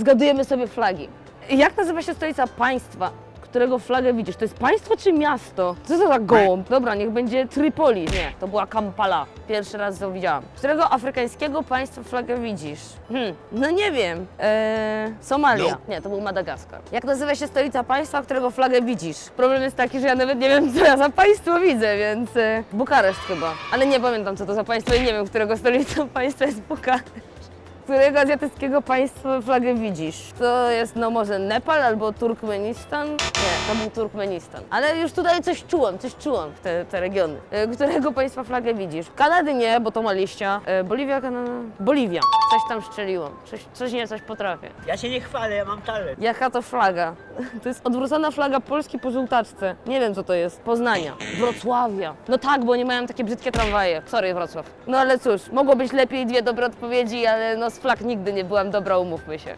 zgadujemy sobie flagi. Jak nazywa się stolica państwa, którego flagę widzisz? To jest państwo czy miasto? Co to za gołąb? Dobra, niech będzie Tripoli. Nie, to była Kampala. Pierwszy raz to widziałam. Którego afrykańskiego państwa flagę widzisz? Hmm, no nie wiem. Eee, Somalia. Nie, to był Madagaskar. Jak nazywa się stolica państwa, którego flagę widzisz? Problem jest taki, że ja nawet nie wiem, co ja za państwo widzę, więc... E, Bukareszt chyba. Ale nie pamiętam, co to za państwo i nie wiem, którego stolicą państwa jest Bukareszt. Którego azjatyckiego państwa flagę widzisz? To jest no może Nepal albo Turkmenistan? Nie, to był Turkmenistan. Ale już tutaj coś czułam, coś czułam w te, te regiony. E, Którego państwa flagę widzisz? Kanady nie, bo to ma liścia. E, Boliwia, Kanada... Boliwia. Coś tam szczeliłam. Coś, coś nie, coś potrafię. Ja się nie chwalę, ja mam talent. Jaka to flaga? To jest odwrócona flaga Polski po żółtaczce. Nie wiem co to jest. Poznania. Wrocławia. No tak, bo nie mają takie brzydkie tramwaje. Sorry Wrocław. No ale cóż, mogło być lepiej dwie dobre odpowiedzi, ale no z flag nigdy nie byłam dobra, umówmy się.